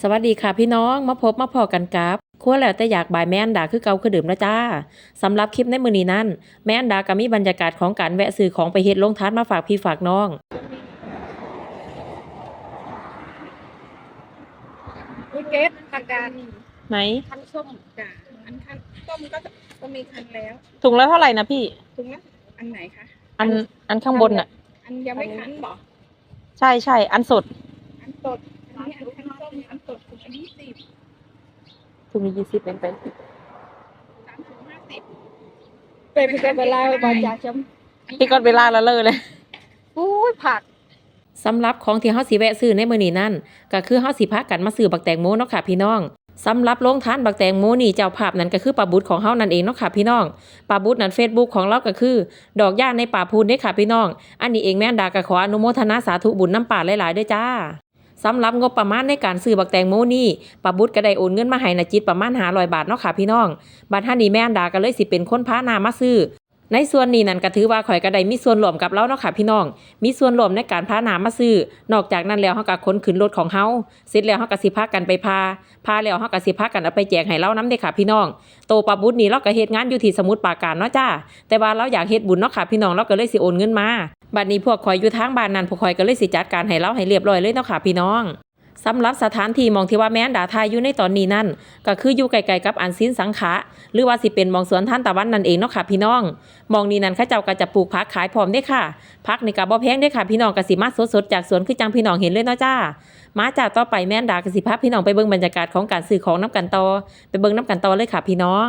สวัสดีค่ะพี่น้องมาพบมาพอกันกับครัวแล้วแต่อยากบายแม่อันดาคือเก่าคือเดิมนะจ้าสำหรับคลิปในมือนี้นั้นแม่อันดาก็มีบรรยากาศของการแวะซื้อของไปเฮ็ดลงทานมาฝากพี่ฝากน้องวิเกตทางการไหน คันส้มจ้ะอันคันส้มก็ก็มีคันแล้วถุงละเท่าไหร่นะพี่ ถุงละอันไหนคะอันอันข้างบนน่ะ อันยังไม่คันบอกใช่ใช่อันสดอันสดอันนี้อันคันส้ม อันสดถุงอันนี้สิบถุงนี้ยี่สิบเป็นไปสามถุงห้าสิบเป็นเป็นเวลาบาจาชมพี่ก็เวลาละเลยเลยอุ้ยผักสำหรับของที่เฮาสิแวะซื้อในมื้อนี้นั่นก็คือเฮาสิพากันมาซื้อบักแตงโมเนาะค่ะพี่น้องสำหรับโรงทานบักแตงโมนี่เจ้าภาพนั่นก็คือป้าบุตรของเฮานั่นเองเนาะค่ะพี่น้องป้าบุตรนั่น Facebook ของเราก็คือ ดอกย่าในป่าพูนเด้อค่ะพี่น้อง อันนี้เองแม่นดาก็ขออนุโมทนาสาธุบุญน้ำป่าหลายๆด้วยจ้า สำหรับงบประมาณในการซื้อบักแตงโมนี่ป้าบุตรก็ได้โอนเงินมาให้นาจิตประมาณ500บาทเนาะค่ะพี่น้องบัดท่านี้แม่นดาก็เลยสิเป็นคนพานามาซื้อในส่วนนี้นั่นก็ถือว่าข่อยก็ได้มีส่วนร่วมกับเราเนาะค่ะพี่น้อง มีส่วนร่วมในการพาน้ำมาซื้อ นอกจากนั้นแล้วเฮาก็ขนขึ้นรถของเฮาเสร็จแล้วเฮาก็สิพากันไปพา พาแล้วเฮาก็สิพากันเอาไปแจกให้เรานำเด้ค่ะพี่น้อง โตปาบุญนี่เราก็เฮ็ดงานอยู่ที่สมุทรปราการเนาะจ้า แต่ว่าเราอยากเฮ็ดบุญเนาะค่ะพี่น้องเราก็เลยสิโอนเงินมา บัดนี้พวกข่อยอยู่ทางบ้านนั้นพวกข่อยก็เลยสิจัดการให้เราให้เรียบร้อยเลยเนาะค่ะพี่น้องสำหรับสถานที่มองที่ว่าแม่นดาทายอยู่ในตอนนี้นั่นก็คืออยู่ไกลๆกับอันซินสังขะหรือว่าสิเป็นมองสวนท่านตะวันนั่นเองเนาะค่ะพี่น้อง มองนี้นั่นเขาเจ้าก็จะปลูกผักขายพร้อมเด้ค่ะพักนี่ก็บ่แพงเด้ค่ะพี่น้องก็สิมาสดๆจากสวนคือจังพี่น้องเห็นเลยเนาะจ้า มาจากต่อไปแม่นดากสิพาพี่น้องไปเบิ่งบรรยากาศของการซื้อของน้ำกันต่อไปเบิ่งน้ำกันต่อเลยค่ะพี่น้อง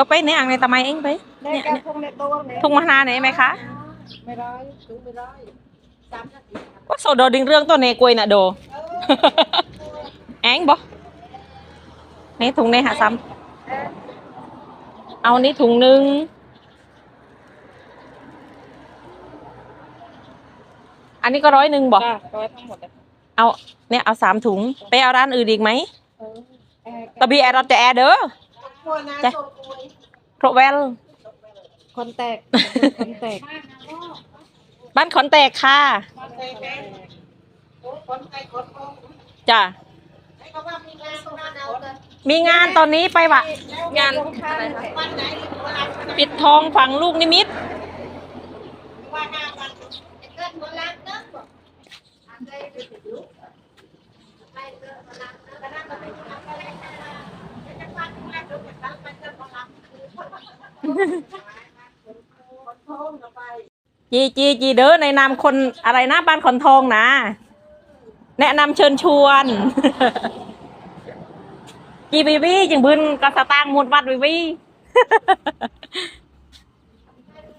เสีย tập drop ไอ้จังหน้าพี่ซ้ำนะมองโอ้ยมองไม่ไม่รู้บอไม่จะไปซ้ำเออไปไหนอ่างในตะไมเองไปได้เนี่ยแค่เนี่ยพงในตัวเนี่ยทุ่งมะนาวไหนไหมคะไม่ได้ซื้อไม่ได้สามนาทีว่าโซโดดึงเรื่องตัวเนกวยน่ะโดแองบอนี่ถุงในหาซ้ำเอานี่ถุงหนึ่งอันนี้ก็ร้อยหนึ่งบอกจ้ะร้อยทั้งหมดเลยเอาเนี่ยเอาสามถุง ไปเอาร้านอื่นอีกไหมเออแอร์ตะบีแอร์เราจะแอร์เด้อ จ้ะโปรเวลคนแตกคนแตกบ้านขอนแตกค่ะจ้ะมีงานตอนนี้ไปวะงานอะไรคะปิดทองฝังลูกนิมิต จีจีจีเด้อในนามคนอะไรนะบ้านขอนทองนะ แนะนำเชิญชวนจีบีบีจึงบึนกระสตางมุดวัดบีบี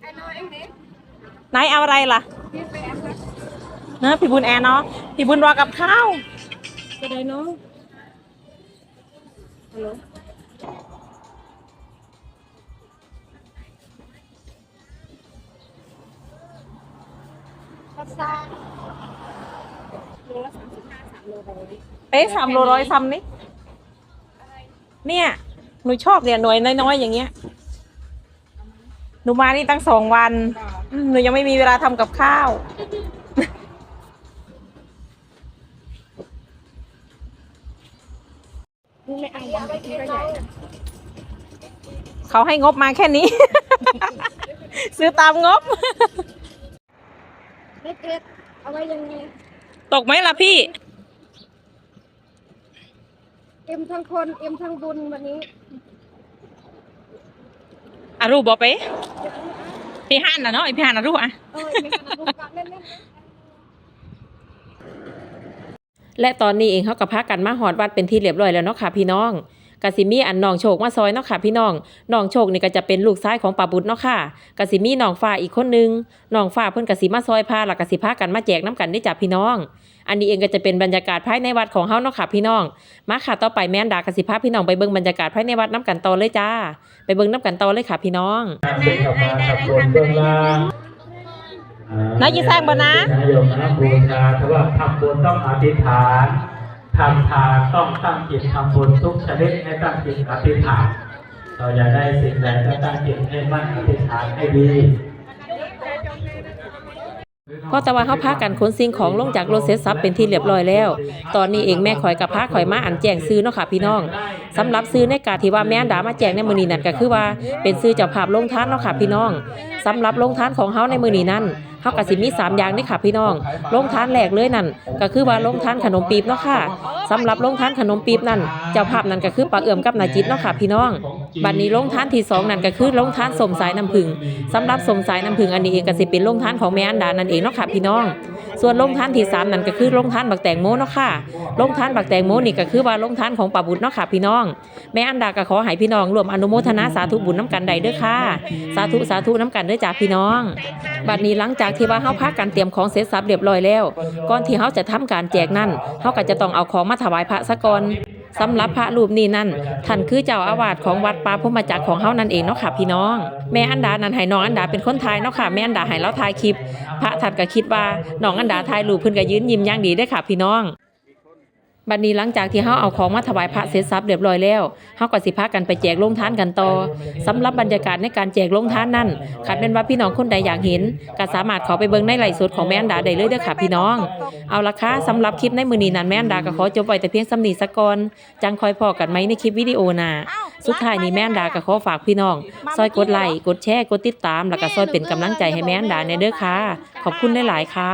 ไอ้น้อยเองนี่ไหนเอาอะไรล่ะเนอะพี่บุญแอนเนาะพี่บุญรอกับข้าวจะได้เนาะ เป๊ะสามโลร้อยซ้ำนี่เนี่ย หนูชอบเนี่ยหน่วยน้อยๆอย่างเงี้ย หนูมานี่ตั้งสองวันอืมหนูยังไม่มีเวลาทำกับข้าวนี่ไม่เอาวันที่ก็ใหญ่นะเขาให้งบมาแค่นี้ ซื้อตามงบเล็กๆเอาไว้ยังไงตกไหมล่ะพี่ เอ็มทั้งคนเอ็มทั้งบุญวันนี้อารูบอไปพี่ฮันนะเนาะไอพี่ฮันอารูอะเออไม่ขนาดบุญกันเล่นๆนะและตอนนี้เองเขาก็พากันมาหอดวัดเป็นที่เรียบร้อยแล้วเนาะค่ะพี่น้อง กสิมีอันน้องโชคมาซอยเนาะค่ะพี่น้องน้องโชคนี่ก็จะเป็นลูกชายของป้าบุตรเนาะค่ะกสิมีน้องฟ้าอีกคนนึงน้องฟ้าเพิ่นกสิมาซอยพาแล้วกสิพากันมาแจกน้ำกันได้จากพี่น้อง อันนี้เองก็จะเป็นบรรยากาศภายในวัดของเฮาเนาะค่ะพี่น้อง มาค่ะต่อไปแม่นดากสิพาพี่น้องไปเบิ่งบรรยากาศภายในวัดน้ำกันต่อเลยจ้า ไปเบิ่งน้ำกันต่อเลยค่ะพี่น้องเป็นกับมาขับวนเบื้องล่างนายจะสร้างบ่นะนายโยมนะบูชาแต่ว่าทำบุญต้องอธิษฐาน ทำทานต้องตั้งจิตทำบุญทุกชนิดให้ตั้งจิตอธิษฐาน เราอยากได้สิ่งใดก็ตั้งจิตให้มั่นอธิษฐานให้ดีเพราะต่ว่าเฮาพากันขนสิ่งของลงจากรถเสร็จสับเป็นที่เรียบร้อยแล้ว ตอนนี้เองแม่ข่อยกับพาข่อยมาอันแจ้งซื้อเนาะค่ะพี่น้องสำหรับซื้อในกาที่ว่าแม่ดามาแจ้งในมือนีนั่นก็คือว่า เป็นซื้อเจ้าภาพลงทานเนาะค่ะพี่น้องสำหรับลงทานของเฮาในมือนีนั่นเฮาก็สิมีสามอย่างนี่ค่ะพี่น้องลงทานแรกเลยนั่นก็คือว่าลงทานขนมปี๊บเนาะค่ะสำหรับลงทานขนมปี๊บนั่นเจ้าภาพนั่นก็คือป้าเอื้อมกับนายจิตเนาะค่ะพี่น้องบัดนี้ลงทานที่สองนั่นก็คือลงทานสมสายน้ำผึ้งสำหรับสมสายน้ำผึ้งอันนี้เองก็สิเป็นลงทานของแม่อันดานั่นเองเนาะค่ะพี่น้อง ส่วนลงทานที่สามนั่นก็คือลงทานบักแตงโมเนาะค่ะลงทานบักแตงโมนี่ก็คือว่าลงทานของป้าบุญเนาะค่ะพี่น้อง แม่อันดาก็ขอให้พี่น้องรวมอนุโมทนาสาธุบุญน้ำกันใดเด้อค่ะ สาธุสาธุน้ำกันเด้อจ้าพี่น้อง บัดนี้หลังจากที่ว่าเฮาพักกันเตรียมของเสร็จสับเรียบร้อยแล้วก่อนที่เฮาจะทำการแจกนั่นเฮาก็จะต้องเอาของมาถวายพระซะก่อนสำหรับพระรูปนี้นั่นท่านคือเจ้าอาวาสของวัดป่าพรหมจักรของเฮานั่นเองเนาะค่ะพี่น้อง แม่อันดานั่นให้น้องอันดาเป็นคนถ่ายเนาะค่ะแม่อันดาให้เราถ่ายคลิป พระท่านก็คิดว่าน้องอันดาถ่ายรูปเพิ่นก็ยืนยิ้มอย่างดีได้ค่ะพี่น้อง บัดนี้หลังจากที่เฮาเอาของมาถวายพระเสร็จสับเรียบร้อยแล้วเฮาก็สิพากันไปแจกโรงทานกันต่อสำหรับบรรยากาศในการแจกโรงทานนั่นคันเป็นว่าพี่น้องคนใดอยากเห็นก็สามารถข้าไปเบิ่งในไลฟ์สดของแม่อันดาได้เลยเด้อค่ะพี่น้อง เอาละค่ะสำหรับคลิปในมื้อนี้นั้นแม่อันดาก็ขอจบไว้แต่เพียงสำนี้ซะก่อนจังคอยพอกันไหมในคลิปวิดีโอหน้าสุดท้ายนี้แม่อันดาก็ขอฝากพี่น้อง ซอยกดไลค์กดแชร์กดติดตาม แล้วก็ซอยเป็นกำลังใจให้แม่อันดาในเด้อค่ะ ขอบคุณหลายๆค่ะ